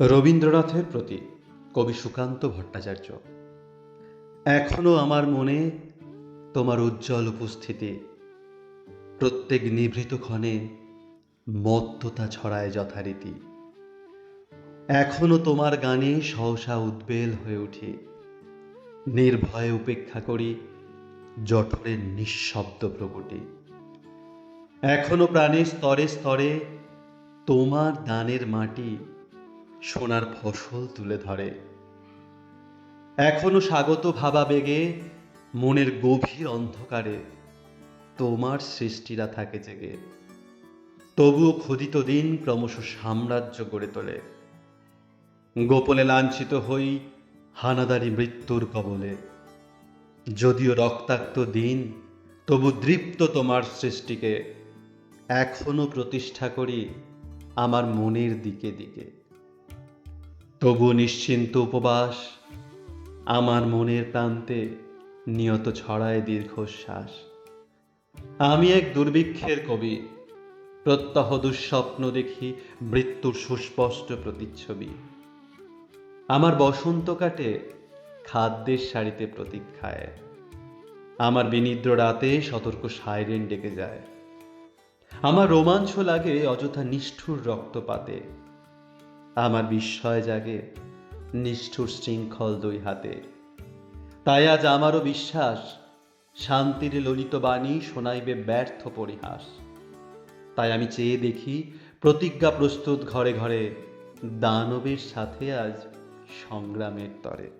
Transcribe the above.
রবীন্দ্রনাথের প্রতি কবি সুকান্ত ভট্টাচার্য। এখনও আমার মনে তোমার উজ্জ্বল উপস্থিতি। প্রত্যেক নিভৃত ক্ষণে মত্ততা ছড়ায় যথারীতি। এখনও তোমার গানে সহসা উদ্বেল হয়ে উঠি। নির্ভয়ে উপেক্ষা করি জঠরের নিঃশব্দ প্রকটি এখনও প্রাণের স্তরে স্তরে তোমার দানের মাটি সোনার ফসল তুলে ধরে। এখনও স্বাগত ভাবাবেগে, মনের গভীর অন্ধকারে তোমার সৃষ্টিরা থাকে জেগে। তবুও ক্ষুদিত দিন ক্রমশ সাম্রাজ্য গড়ে তোলে। গোপনে লাঞ্ছিত হই হানাদারি মৃত্যুর কবলে। যদিও রক্তাক্ত দিন, তবু দৃপ্ত তোমার সৃষ্টিকে। এখনও প্রতিষ্ঠা করি আমার মনের দিকে দিকে। তবু নিশ্চিন্ত উপবাস, আমার মনের প্রান্তে নিয়ত ছড়ায় দীর্ঘশ্বাস। আমি এক দুর্ভিক্ষের কবি, প্রত্যহ দুঃস্বপ্ন দেখি মৃত্যুর সুস্পষ্ট প্রতিচ্ছবি। আমার বসন্ত কাটে খাদ্যের সারিতে প্রতীক্ষায়। আমার বিনিদ্র রাতে সতর্ক সাইরেন ডেকে যায়। আমার রোমাঞ্চ লাগে অযথা নিষ্ঠুর রক্তপাতে। আমার বিস্ময় জাগে নিষ্ঠুর শৃঙ্খল দুই হাতে। তাই আজ আমারও বিশ্বাস, শান্তির ললিত বাণী শোনাইবে ব্যর্থ পরিহাস। তাই আমি চেয়ে দেখি প্রতিজ্ঞা প্রস্তুত ঘরে ঘরে দানবের সাথে আজ সংগ্রামের তরে।